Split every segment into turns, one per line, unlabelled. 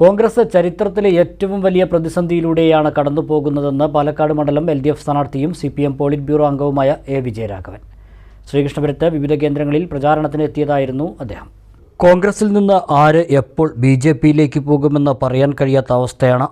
കോൺഗ്രസ് ചരിത്രത്തിലെ ഏറ്റവും വലിയ പ്രതിസന്ധിയിലൂടെയാണ് കടന്നുപോകുന്നതെന്ന് പാലക്കാട് മണ്ഡലം എൽ ഡി എഫ് സ്ഥാനാർത്ഥിയും C P M polit bureau അംഗവുമായ എ വിജയരാഘവൻ. ശ്രീകൃഷ്ണപുരത്ത് വിവിധ കേന്ദ്രങ്ങളിൽ പ്രചാരണത്തിന് എത്തിയതായിരുന്നു അദ്ദേഹം. കോൺഗ്രസിൽ നിന്ന് ആര് എപ്പോൾ ബി ജെ പിയിലേക്ക് പോകുമെന്ന് പറയാൻ കഴിയാത്ത അവസ്ഥയാണ്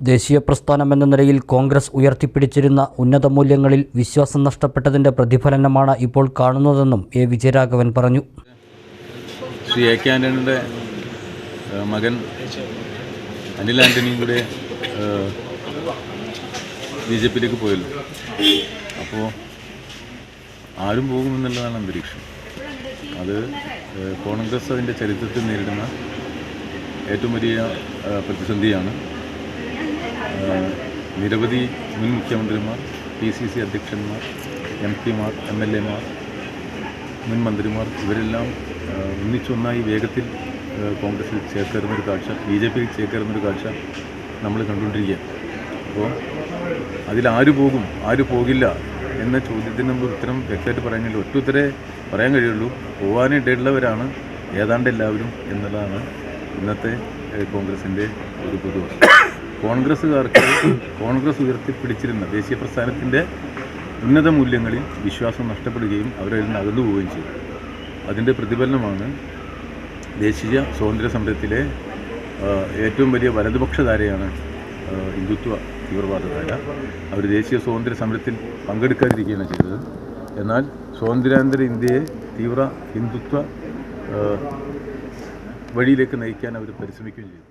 ദേശീയ പ്രസ്ഥാനം എന്ന നിലയിൽ കോൺഗ്രസ് ഉയർത്തിപ്പിടിച്ചിരുന്ന ഉന്നത മൂല്യങ്ങളിൽ വിശ്വാസം നഷ്ടപ്പെട്ടതിന്റെ പ്രതിഫലനമാണ് ഇപ്പോൾ കാണുന്നതെന്നും എ വിജയരാഘവൻ പറഞ്ഞു.
ശ്രീ എ കെ ആന്റണിയുടെ ഏഹ്, മകൻ അനിൽ ആന്റണിയും കൂടെ ബി ജെ പിയിലേക്ക് പോയല്ലോ. അപ്പോൾ ആരും പോകുമെന്നുള്ളതാണ് അന്തരീക്ഷം. അത് കോൺഗ്രസ് അതിന്റെ ചരിത്രത്തിൽ നേരിടുന്ന ഏറ്റവും വലിയ പ്രതിസന്ധിയാണ്. നിരവധി മുൻ മുഖ്യമന്ത്രിമാർ പി സി സി അധ്യക്ഷന്മാർ എം പിമാർ എം എൽ എമാർ മുൻ മന്ത്രിമാർ ഇവരെല്ലാം ഒന്നിച്ചൊന്നായി വേഗത്തിൽ കോൺഗ്രസിൽ ചേർക്കരുന്നൊരു കാഴ്ച ബി ജെ പിയിൽ ചേർക്കരുന്നൊരു കാഴ്ച നമ്മൾ കണ്ടുകൊണ്ടിരിക്കുക. അപ്പോൾ അതിൽ ആര് പോകും ആര് പോകില്ല എന്ന ചോദ്യത്തിന് നമുക്ക് ഉത്തരം വ്യക്തമായിട്ട് പറയാൻ കഴിയില്ല ഒറ്റ ഉത്തരേ പറയാൻ കഴിയുള്ളൂ. പോകാനിടയുള്ളവരാണ് ഏതാണ്ട് എല്ലാവരും എന്നുള്ളതാണ് ഇന്നത്തെ കോൺഗ്രസിന്റെ ഒരു പൊതുവശം കോൺഗ്രസ്സുകാർക്ക് കോൺഗ്രസ് ഉയർത്തിപ്പിടിച്ചിരുന്ന ദേശീയ പ്രസ്ഥാനത്തിന്റെ ഉന്നത മൂല്യങ്ങളിൽ വിശ്വാസം നഷ്ടപ്പെടുകയും അവരതിൽ നിന്ന് അകന്നു പോവുകയും ചെയ്തു. അതിന്റെ പ്രതിഫലനമാണ് ദേശീയ സ്വാതന്ത്ര്യ സമരത്തിലെ ഏറ്റവും വലിയ വലതുപക്ഷധാരയാണ് ധാരയാണ് ഹിന്ദുത്വ തീവ്രവാദധാര. അവർ ദേശീയ സ്വാതന്ത്ര്യ സമരത്തിൽ പങ്കെടുക്കാതിരിക്കുകയാണ് ചെയ്തത്. എന്നാൽ സ്വാതന്ത്ര്യാനന്തര ഇന്ത്യയെ തീവ്ര ഹിന്ദുത്വ വഴിയിലേക്ക് നയിക്കാൻ അവർ പരിശ്രമിക്കുകയും ചെയ്തു.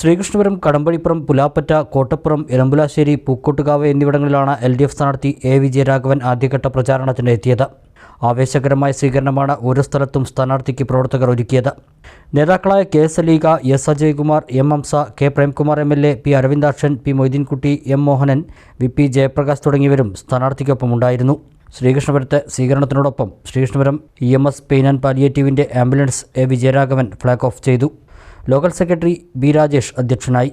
ശ്രീകൃഷ്ണപുരം കടമ്പഴിപ്പുറം പുലാപ്പറ്റ കോട്ടപ്പുറം എലമ്പുലാശ്ശേരി പൂക്കോട്ടുകാവ് എന്നിവിടങ്ങളിലാണ് എൽ ഡി എഫ് സ്ഥാനാർത്ഥി എ വിജയരാഘവൻ ആദ്യഘട്ട പ്രചാരണത്തിന് എത്തിയത് ആവേശകരമായ സ്വീകരണമാണ് ഒരു സ്ഥലത്തും സ്ഥാനാർത്ഥിക്ക് പ്രവർത്തകർ ഒരുക്കിയത്. നേതാക്കളായ K S Aleega S Ajaykumar M എംസ K Premkumar M L A P Aravindakshan P Moideenkutty M Mohanan V P Jayaprakash തുടങ്ങിയവരും സ്ഥാനാർത്ഥിക്കൊപ്പം ഉണ്ടായിരുന്നു. ശ്രീകൃഷ്ണപുരത്തെ സ്വീകരണത്തിനോടൊപ്പം Sreekrishnapuram E M S pain and പാലിയേറ്റീവിന്റെ ambulance A Vijayaraghavan flag off ചെയ്തു. Local secretary B Rajesh അധ്യക്ഷനായി.